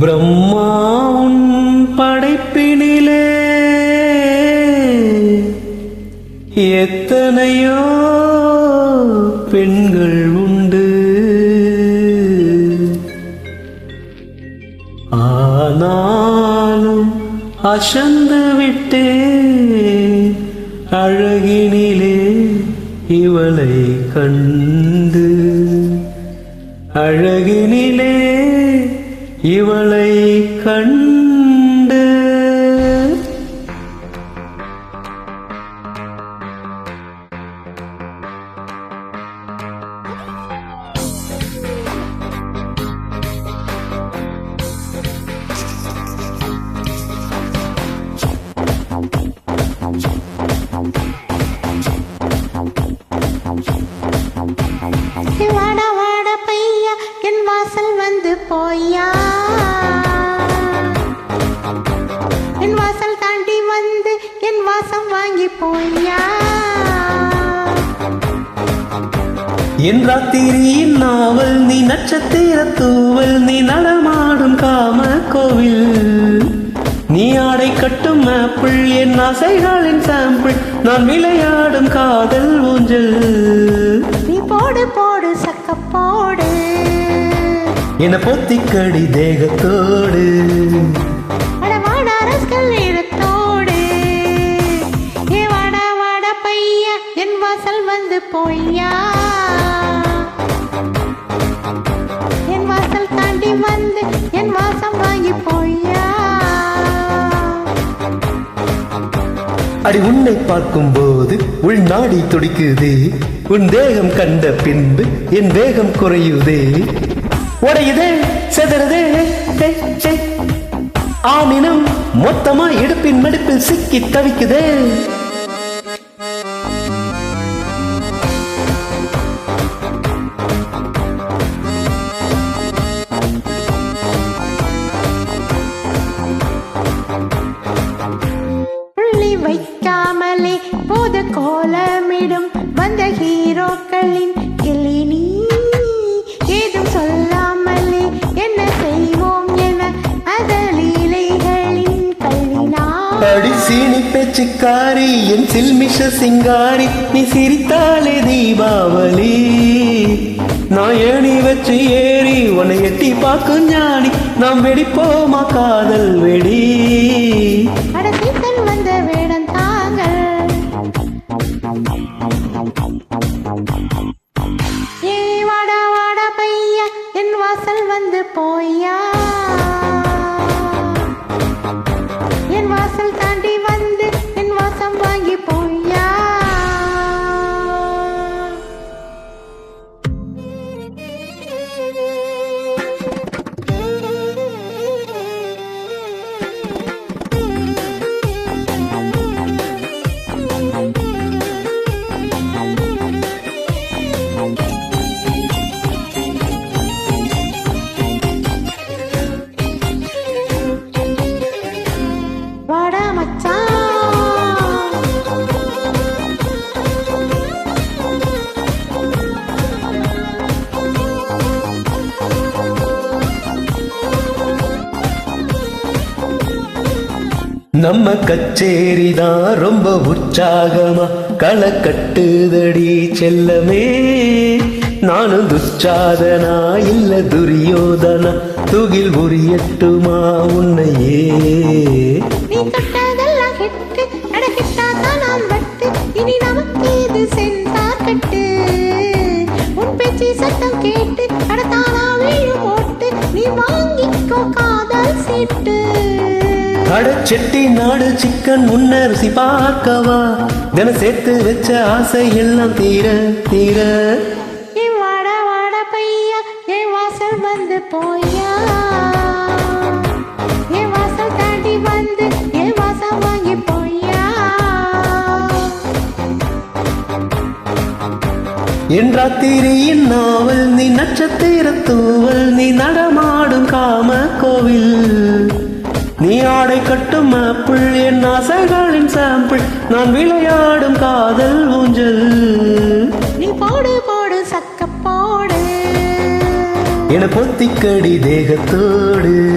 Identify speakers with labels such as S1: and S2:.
S1: பிரம்மா உன் படைப்பினிலே எத்தனையோ பெண்கள் உண்டு. ஆனாலும் அசந்து விட்டே அழகினிலே இவளை கண்டு. அழகினிலே இவளை கண்டு
S2: வாட வாட பையா என் வாசல் வந்து போய். என்
S1: ராத்திரியின் நாவல் நீ நட்சத்திர தூவல் நீ நடமாடும் காம கோவில் நீ ஆடை கட்டும் ஆப்பிள் என் ஆசைகளின் சாம்பிள் நான் விளையாடும் காதல் ஊஞ்சல்.
S2: நீ போடு போடு சக்க போடு.
S1: என பொத்திக்கடி தேகத்தோடு.
S2: அட வந்து என் மாசம் வாங்கி போயா?
S1: அடி உன்னை பார்க்கும் போது உள்நாடி துடிக்குதே. உன் தேகம் கண்ட பின்பு என் வேகம் குறையுதே. உடையுதே செதறதே ஹே, ஆமினம் மொத்தமா இடுப்பின் மடுப்பில் சிக்கி தவிக்குதே. பிச்சைக்காரி என் சில்மிஷ சிங்காரி நீ சிரித்தாலே தீபாவளி. நான் ஏணி வச்சு ஏறி உன்னை எட்டி பார்க்கும் ஞானி. நாம் வெடிப்போமா காதல் வெடி.
S2: வந்த வேடம் தாங்கள். என் வாசல் வந்து போயா வாசம் வாங்கி
S1: நம்ம கச்சேரிதான் ரொம்ப உற்சாகமா களை கட்டுதடி செல்லமே. நானும் துச்சாதனா இல்ல துரியோதனா துகில் உரியட்டுமா உன்னையே.
S2: சத்தம் கேட்டு அட வீழும் ஓட்டு. நீ வாங்கிக்கோ காதல் சீட்டு.
S1: அட செட்டி நாடு சிக்கன் முன்னரிசி பார்க்கவா? தின சேர்த்து வச்ச ஆசை எல்லாம் தீர தீர.
S2: வாடா வாடா பையா வாசல் வந்து வாசல் தாண்டி வந்து ஏ வாசல் வாங்கி போயா?
S1: என் ராத்திரியின் நாவல் நீ நட்சத்திர தூவல் நீ நடமாடும் ஆடை கட்டும் ஆப்பிள் என் ஆசைகளின் சாம்பிள். நான் விளையாடும் காதல் ஊஞ்சல்.
S2: நீ போடு போடு சக்க போடு. என பொத்திக்கடி தேகத்தோடு.